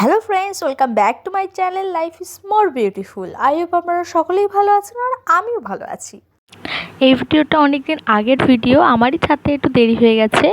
Hello friends welcome back to my channel life is more beautiful I hope আপনারা সকলেই ভালো আছেন আর আমিও ভালো আছি। এই ভিডিওটা অনেক দিন আগের ভিডিও, আমারই ছাড়তে একটু দেরি হয়ে গেছে।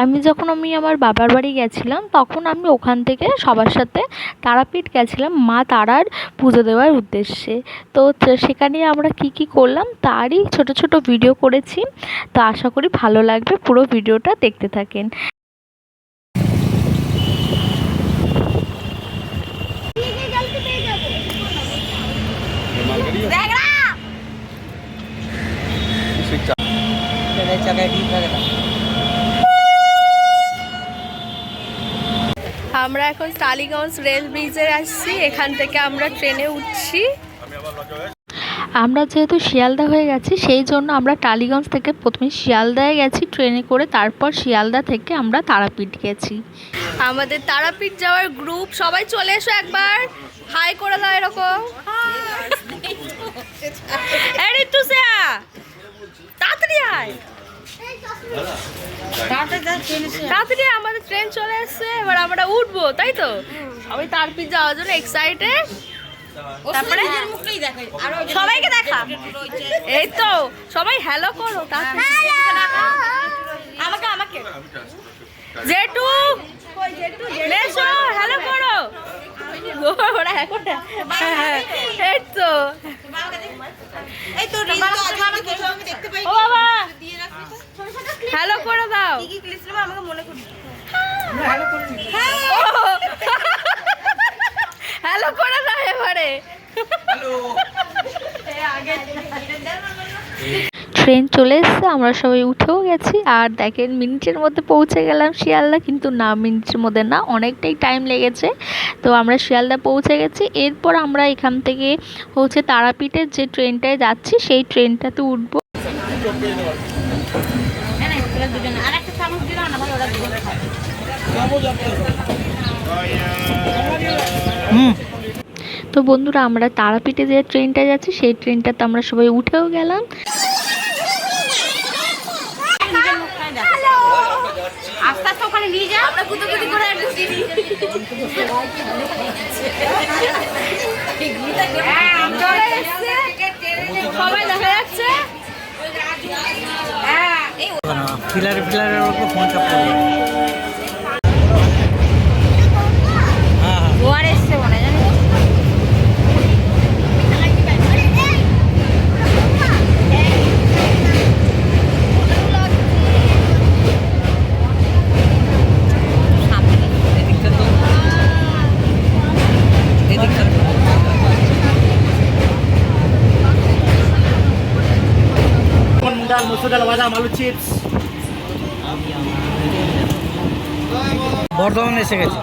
আমি যখন আমি আমার বাবার বাড়ি গেছিলাম, তখন আমি ওখান থেকে সবার সাথে তারাপীঠ গেছিলাম, মা তারার পুজো দেওয়ার উদ্দেশ্যে। তো সেখানে আমরা কি কি করলাম, তারই ছোট ছোট ভিডিও করেছি। তো আশা করি ভালো লাগবে পুরো ভিডিওটা দেখতে থাকেন। আমরা এখন টালিগঞ্জ রেল ব্রিজে আসছি এখান থেকে আমরা ট্রেনে উঠছি আমরা যেহেতু শিয়ালদা হয়ে গেছি সেই জন্য আমরা টালিগঞ্জ থেকে প্রথমে শিয়ালদায় গেছি ট্রেনে করে তারপর শিয়ালদা থেকে আমরা তারাপীঠ গেছি আমাদের তারাপীঠ যাওয়ার গ্রুপ সবাই চলে এসো একবার হাই করে দাও এরকম তাড়াতাড়ি আয় তাড়াতাড়ি আমাদের ট্রেন চলে এসছে এবার আমরা উঠবো তাই তো? সবাই তারাপীঠ যাওয়ার জন্য এক্সাইটেড তারপরে সবাইকে দেখা। এই তো সবাই হ্যালো করো। আমাকে আমাকে। হ্যালো করো। ওরা এখন এই তো। এই ও বাবা দিয়ে রাখবি তো হ্যালো করে দাও। কি কি আমাকে মনে করি হ্যালো করে দাও এবারে। ট্রেন চলে এসছে আমরা সবাই উঠেও গেছি। আর দেখেন মিনিটের মধ্যে পৌঁছে গেলাম শিয়ালদা কিন্তু না মিনিটের মধ্যে না অনেকটাই টাইম লেগেছে। তো আমরা শিয়ালদা পৌঁছে গেছি। এরপর আমরা এখান থেকে হচ্ছে তারাপীঠের যে ট্রেনটায় যাচ্ছি সেই ট্রেনটাতে উঠবো। খাবে তো বন্ধুরা আমরা তারাপীঠে যে ট্রেনটা যাচ্ছি সেই ট্রেনটাতে আমরা সবাই উঠেও গেলাম। আস্তে আস্তে ওখানে নিয়ে যা আমরা কুতুকুতি করে আর ঢুকি সবাই দেখা যাচ্ছে। ফিলারে ফিলারের উপর ফোন চাপ করবে হ্যাঁ। হ্যাঁ গোয়ার এসছে মনে জানি এদিকটা তো এদিকটা ডাল বাদাম আলু চিপস বর্ধমান এসে গেছে।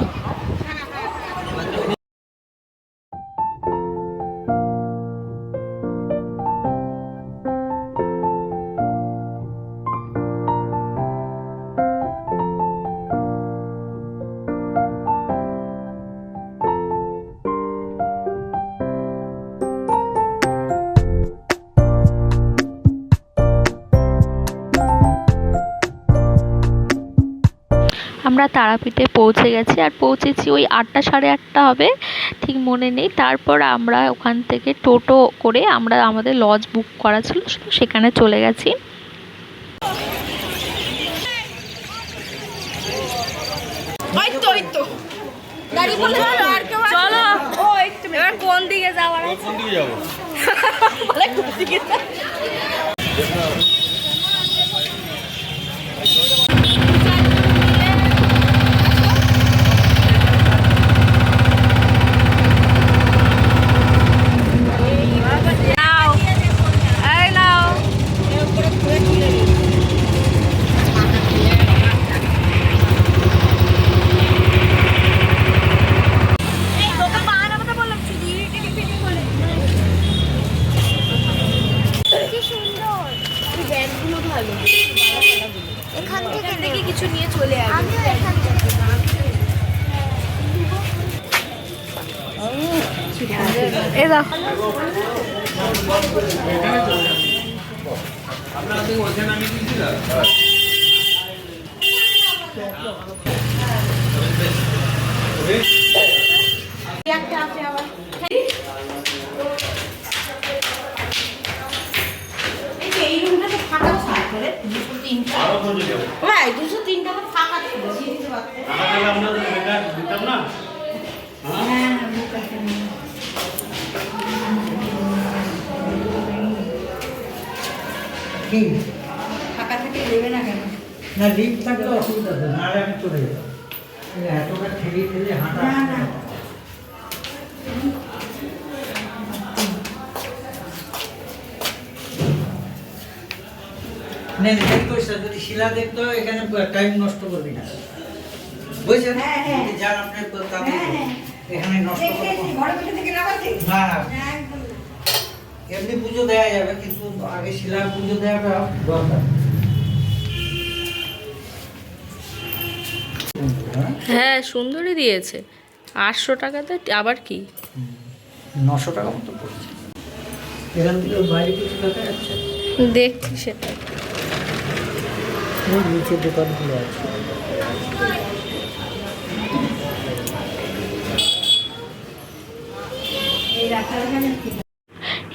আমরা তারাপীঠে পৌঁছে গেছি আর পৌঁছেছি ওই আটটা সাড়ে আটটা হবে ঠিক মনে নেই। তারপর আমরা ওখান থেকে টোটো করে আমরা আমাদের লজ বুক করা ছিল সেখানে চলে গেছি। চলো কোন দিকে যাওয়ার কোন দিকে যাব বলে কোন দিকে যাব? নাও এই নাও এখান থেকে দেখে কিছু নিয়ে চলে আসবে আমিও এখান থেকে এই দাও Thank একটা আছে আবার এই যে এই রুমটা তো ফাঁকা ছিল করে দুশো তিনটা দুশো তিনটা তো ফাঁকা ছিল দিয়ে দিতে পারতে। কি? ফাঁকা থেকে দেবে না কেন? না লিফট থাকলে অসুবিধা আছে নাহলে আমি চলে এই এতটা ঠেলে ঠেলে হাঁটা যদি শিলা দেখতো এখানে টাইম নষ্ট করবি না। বুঝছেন? হ্যাঁ, হ্যাঁ। হ্যাঁ। এখানে নষ্ট হ্যাঁ। এমনি পুজো দেওয়া যাবে কিন্তু আগে শিলার পুজো দেওয়াটা দরকার। হ্যাঁ? সুন্দরই দিয়েছে। আটশো টাকাতে আবার কি? নশো টাকা মতো পড়ছে। এখান থেকে বাইরে কিছু দেখা যাচ্ছে দেখছি সেটা। ওই নিচে দোকানগুলো আছে।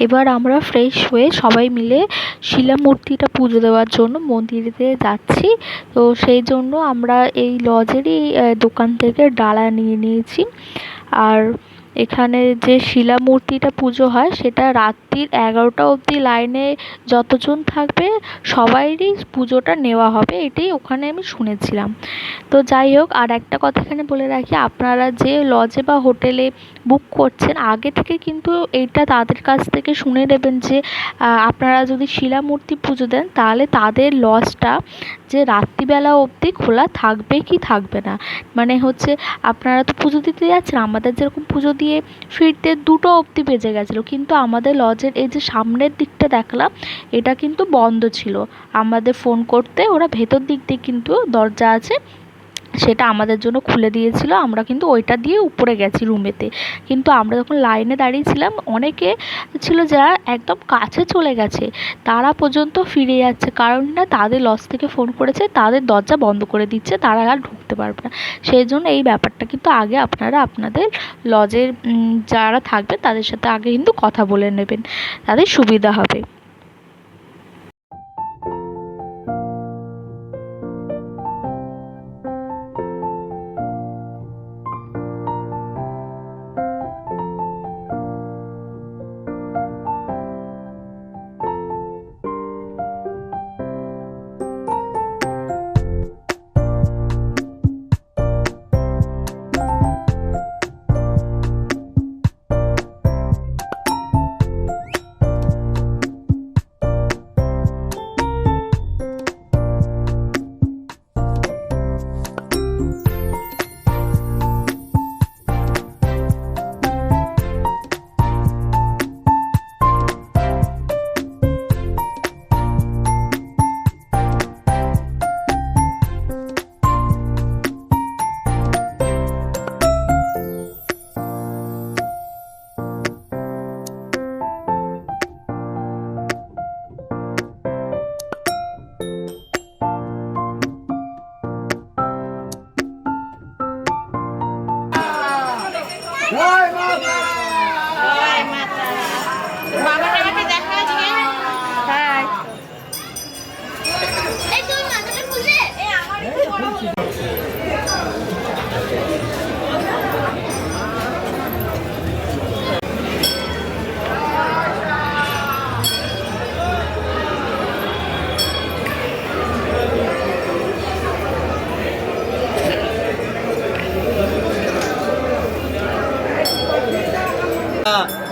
এবার আমরা ফ্রেশ হয়ে সবাই মিলে শিলা মূর্তিটা পুজো দেওয়ার জন্য মন্দিরেতে যাচ্ছি। তো সেই জন্য আমরা এই লজেরই দোকান থেকে ডালা নিয়ে নিয়েছি। আর এখানে যে শিলা মূর্তিটা পুজো হয়, সেটা রাত্রির এগারোটা অবধি লাইনে যতজন থাকবে, সবাইরই পুজোটা নেওয়া হবে, এটাই ওখানে আমি শুনেছিলাম। তো যাই হোক, আর একটা কথা এখানে বলে রাখি, আপনারা যে লজে বা হোটেলে বুক করছেন, আগে থেকে কিন্তু এইটা তাদের কাছ থেকে শুনে নেবেন যে আপনারা যদি শিলা মূর্তি পুজো দেন, তাহলে তাদের লজটা যে রাত্রিবেলা অবধি খোলা থাকবে কি থাকবে না। মানে হচ্ছে আপনারা তো পুজো দিতে যাচ্ছেন, আমাদের যেরকম পুজো দিয়ে ফিরতে দুটো অবধি বেজে গেছিল, কিন্তু আমাদের লজের এই যে সামনের দিকটা দেখলাম, এটা কিন্তু বন্ধ ছিল। আমাদের ফোন করতে ওরা ভেতর দিক দিয়ে কিন্তু দরজা আছে সেটা আমাদের জন্য খুলে দিয়েছিল। আমরা কিন্তু ওইটা দিয়ে উপরে গেছি রুমেতে কিন্তু আমরা যখন লাইনে দাঁড়িয়েছিলাম অনেকে ছিল যারা একদম কাছে চলে গেছে। তারা পর্যন্ত ফিরে যাচ্ছে। কারণ না, তাদের লজ থেকে ফোন করেছে, তাদের দরজা বন্ধ করে দিচ্ছে, তারা আর ঢুকতে পারবে না। সেই জন্য এই ব্যাপারটা কিন্তু আগে আপনারা আপনাদের লজের যারা থাকবে, তাদের সাথে আগে কিন্তু কথা বলে নেবেন। তাদের সুবিধা হবে।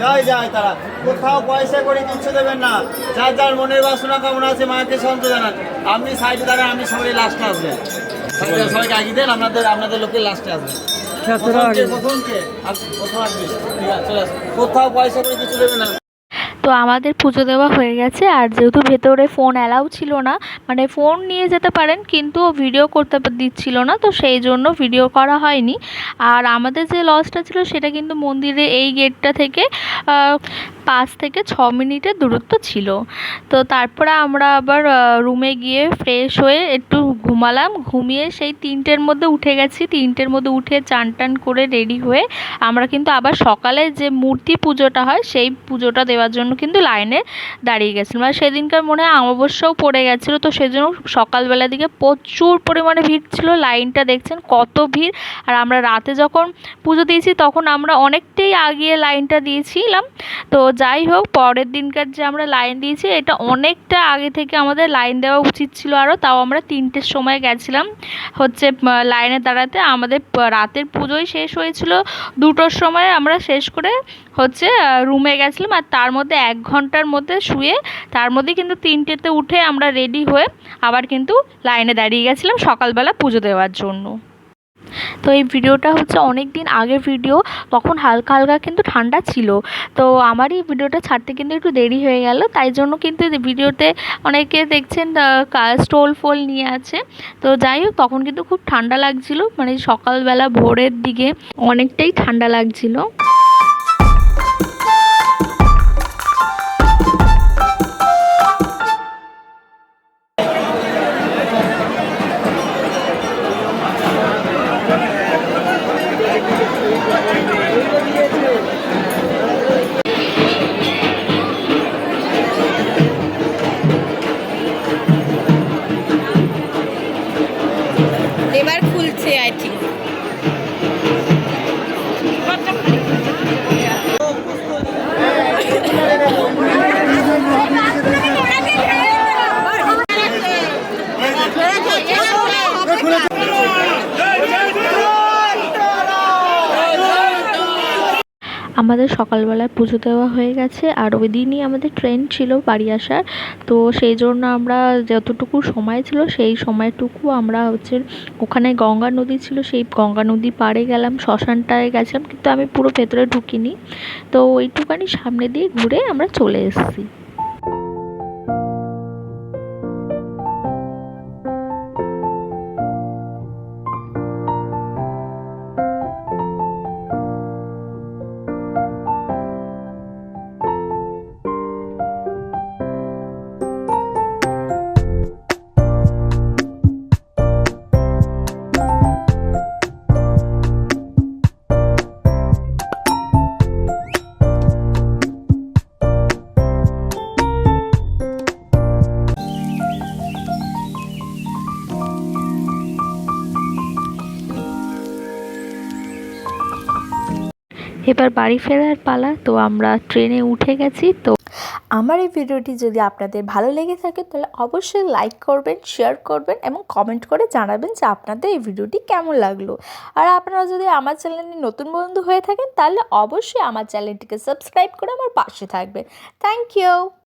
যায় যায় তারা? কোথাও পয়সা করে কিচ্ছু দেবেন না। যার যার মনের বাসনা কামনা আছে মাকে শান্ত জানান। আপনি সাইডে দাঁড়ান আপনি সবাই লাস্টে আসবেন সবাই- সবাইকে আগে দেন আপনাদের আপনাদের লোকের লাস্টে আসবেন কোথাও পয়সা করে কিছু দেবেন না। তো আমাদের পুজো দেওয়া হয়ে গেছে। আর যেহেতু ভেতরে ফোন অ্যালাউ ছিল না মানে ফোন নিয়ে যেতে পারেন, কিন্তু ভিডিও করতে দিচ্ছিল না, তো সেই জন্য ভিডিও করা হয়নি। আর আমাদের যে লজটা ছিল, সেটা কিন্তু মন্দিরে এই গেটটা থেকে পাঁচ থেকে ছ মিনিটের দূরত্ব ছিল। তো তারপরে আমরা আবার রুমে গিয়ে ফ্রেশ হয়ে একটু ঘুমালাম। ঘুমিয়ে সেই তিনটের মধ্যে উঠে গেছি। তিনটের মধ্যে উঠে চান টান করে রেডি হয়ে আমরা কিন্তু আবার সকালে যে মূর্তি পুজোটা হয়, সেই পুজোটা দেওয়ার জন্য কিন্তু লাইনে দাঁড়িয়ে গেছিলাম। আর সেদিনকার মনে হয় অমাবস্যাও পড়ে গেছিল, তো সেজন্য সকালবেলার দিকে প্রচুর পরিমাণে ভিড় ছিল। লাইনটা দেখছেন কত ভিড়। আর আমরা রাতে যখন পুজো দিয়েছি, তখন আমরা অনেকটাই আগিয়ে লাইনটা দিয়েছিলাম। তো যাই হোক, পরের দিনকার যে আমরা লাইন দিয়েছি, এটা অনেকটা আগে থেকে আমাদের লাইন দেওয়া উচিত ছিল আরও তাও আমরা তিনটের সময় গেছিলাম। হচ্ছে লাইনে দাঁড়াতে। আমাদের রাতের পুজোই শেষ হয়েছিল। দুটোর সময় আমরা শেষ করে হচ্ছে রুমে গেছিলাম আর তার মধ্যে এক ঘণ্টার মধ্যে শুয়ে তার মধ্যে কিন্তু তিনটেতে উঠে আমরা রেডি হয়ে আবার কিন্তু লাইনে দাঁড়িয়ে গেছিলাম সকালবেলা পুজো দেওয়ার জন্য। তো এই ভিডিওটা হচ্ছে অনেক দিন আগের ভিডিও তখন হালকা হালকা কিন্তু ঠান্ডা ছিল। তো আমার এই ভিডিওটা ছাড়তে কিন্তু একটু দেরি হয়ে গেল, তাই জন্য কিন্তু ভিডিওতে অনেকে দেখছেন স্টোল ফোল নিয়ে আছে। তো যাই হোক, তখন কিন্তু খুব ঠান্ডা লাগছিল মানে সকালবেলা ভোরের দিকে অনেকটাই ঠান্ডা লাগছিল। 听 আমাদের সকালবেলায় পুজো দেওয়া হয়ে গেছে। আর ওই দিনই আমাদের ট্রেন ছিল বাড়ি আসার। তো সেই জন্য আমরা যতটুকু সময় ছিল সেই সময়টুকু আমরা হচ্ছে ওখানে গঙ্গা নদী ছিল, সেই গঙ্গা নদী পাড়ে গেলাম, শ্মশানটায় গেছিলাম। কিন্তু আমি পুরো ভেতরে ঢুকিনি। তো ওইটুকানি সামনে দিয়ে ঘুরে আমরা চলে এসেছি। এবার বাড়ি ফেরার পালা। তো আমরা ট্রেনে উঠে গেছি। তো আমার এই ভিডিওটি যদি আপনাদের ভালো লেগে থাকে, তাহলে অবশ্যই লাইক করবেন শেয়ার করবেন এবং কমেন্ট করে জানাবেন যে আপনাদের এই ভিডিওটি কেমন লাগল। আর আপনারা যদি আমার চ্যানেলে নতুন বন্ধু হয়ে থাকেন, তাহলে অবশ্যই আমার চ্যানেলটিকে সাবস্ক্রাইব করে আমার পাশে থাকবেন। Thank you